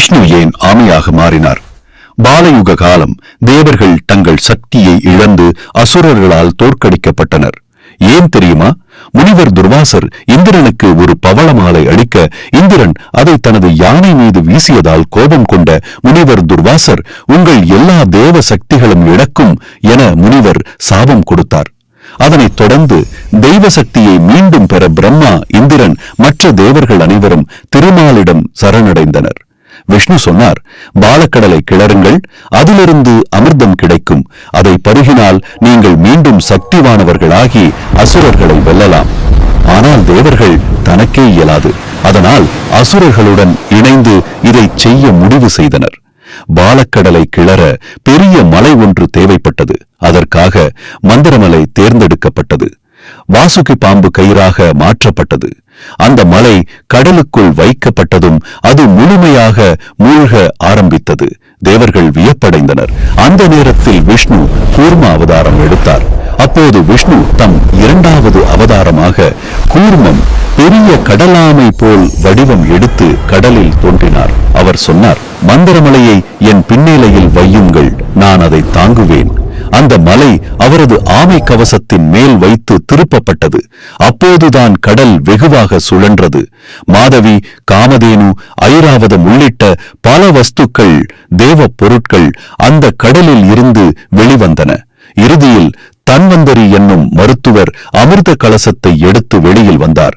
விஷ்ணு ஏன் ஆமையாக மாறினார். பாலயுக காலம் தேவர்கள் தங்கள் சக்தியை இழந்து அசுரர்களால் தோற்கடிக்கப்பட்டனர். ஏன் தெரியுமா? முனிவர் துர்வாசர் இந்திரனுக்கு ஒரு பவளமாலை அளிக்க இந்திரன் அதை தனது யானை மீது வீசியதால் கோபம் கொண்ட முனிவர் துர்வாசர் உங்கள் எல்லா தேவ சக்திகளும் இழக்கும் என முனிவர் சாபம் கொடுத்தார். அதனைத் தொடர்ந்து தெய்வ சக்தியை மீண்டும் பெற பிரம்மா இந்திரன் மற்ற தேவர்கள் அனைவரும் திருமாலிடம் சரணடைந்தனர். விஷ்ணு சொன்னார் பாலக்கடலை கிளறுங்கள் அதிலிருந்து அமிர்தம் கிடைக்கும். அதை பருகினால் நீங்கள் மீண்டும் சக்திவானவர்களாகி அசுரர்களை வெல்லலாம். ஆனால் தேவர்கள் தனக்கே இயலாது. அதனால் அசுரர்களுடன் இணைந்து இதை செய்ய முடிவு செய்தனர். பாலக்கடலை கிளற பெரிய மலை ஒன்று தேவைப்பட்டது. அதற்காக மந்திரமலை தேர்ந்தெடுக்கப்பட்டது. வாசுகி பாம்பு கயிறாக மாற்றப்பட்டது. அந்த மலை கடலுக்குள் வைக்கப்பட்டதும் அது முழுமையாக மூழ்க ஆரம்பித்தது. தேவர்கள் வியப்படைந்தனர். அந்த நேரத்தில் விஷ்ணு கூர்ம அவதாரம் எடுத்தார். அப்போது விஷ்ணு தம் இரண்டாவது அவதாரமாக கூர்மம் பெரிய கடலாமை போல் வடிவம் எடுத்து கடலில் தோன்றினார். அவர் சொன்னார் மந்திரமலையை என் பின்னிலையில் வையுங்கள். நான் அதை தாங்குவேன். அந்த மலை அவரது ஆமை கவசத்தின் மேல் வைத்து திருப்பப்பட்டது. அப்போதுதான் கடல் வெகுவாக சுழன்றது. மாதவி காமதேனு ஐராவதம் உள்ளிட்ட பல வஸ்துக்கள் தேவ பொருட்கள் அந்த கடலில் இருந்து வெளிவந்தன. இறுதியில் தன்வந்தரி என்னும் மருத்துவர் அமிர்த கலசத்தை எடுத்து வெளியில் வந்தார்.